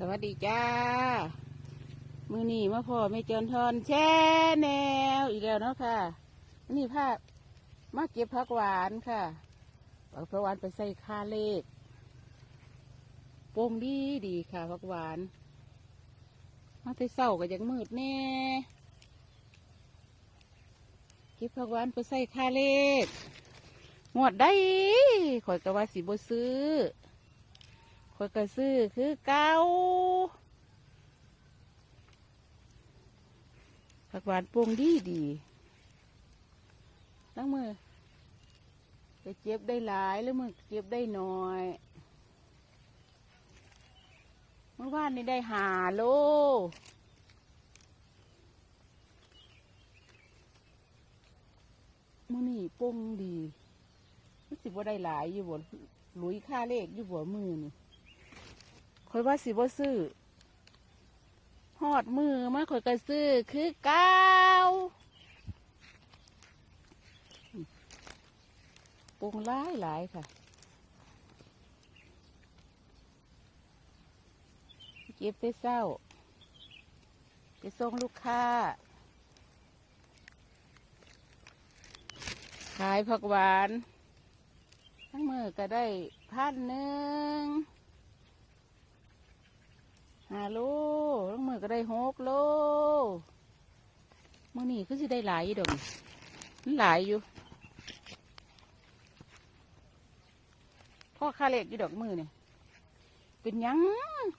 สวัสดีจ้า มือนี่มาพ่อไม่เจนทอนแช่แนวอีกแล้วเนาะค่ะ นี่ภาพมาเก็บผักหวานค่ะเอาผักหวานไปใส่คาเลขโป่งดีดีค่ะผักหวาน มาไปเศร้าก็ยังมืดแน่เก็บผักหวานไปใส่คาเลขงวดได้ข่อยก็ว่าสิบซื้อ ข่อยก็ซื้อคือเก่าผักหวานปรุงดีดีตั้งมือจะเจ็บได้หลายหรือมือเจ็บได้น้อย เมื่อวานนี้ได้หาโลมือนี่ปรุงดีรู้สึกว่าได้หลายอยู่บ่หลุยค่าเลขอยู่บ่มือนี่ ข่อยว่าสิบ่ซื้อหอดมือมาข่อยก็ซื้อคือเก้าปรุงหลายหลายค่ะ เก็บไปเศร้า ไปส่งลูกค้า ขายผักหวาน ทั้งมือก็ได้พันหนึ่ง โลทั้งมือก็ได้หกโลมื่อนี้คือสิได้หลายอยู่ดอกมันหลายอยู่พ่อค่าเล็กอยู่ดอกมือเนี่ยเป็นยัง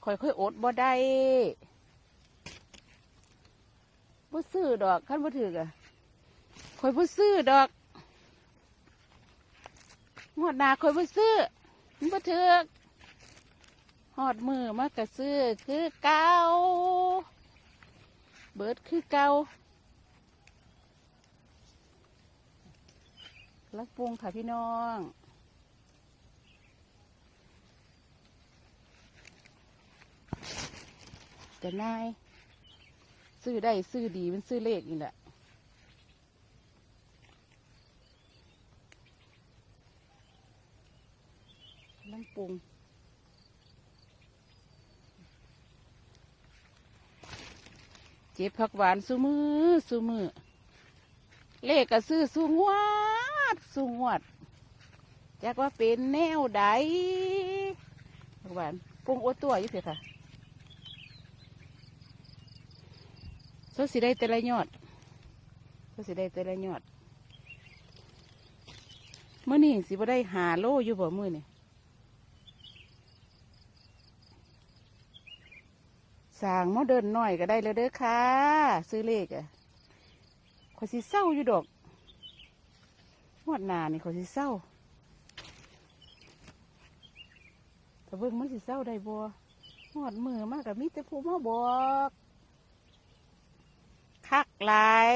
ค่อยค่อยอดบ่ได้บ่ซื้อดอกขั้นบ่ถือกะค่อยบ่ซื้อดอกงวดนาค่อยบ่ซื้อมันบ่ถือก อดมือมากระซื้อคือเก่าเบิดคือเก่าลักปรุงค่ะพี่น้องจะนายซื้อได้ซื้อดีเป็นซื้อเลขนี่แหละลักปรุง เจ็บผักหวานสู้มือสู้มือ เลขก็ซื้อสู้งวดสู้งวดจากว่าเป็นแนวใดผักหวานปรุงโอตัวอยู่เถอะค่ะโซสิได้แต่ละยอดโซสิได้แต่ละยอดเมื่อนี่สิบ่ได้หาโลอยู่บ่มือนี่ สางโมเดิร์นหน่อยก็ได้แล้วเด้อค่ะ ซื้อเลขอะขอสิเศร้าอยู่ดอกงวดหนานี่ขอสิเศร้าถ้าเบิ่งมันสิเศร้าได้บัวงวดมือมากกับมิตรภูมาบอก คักหลาย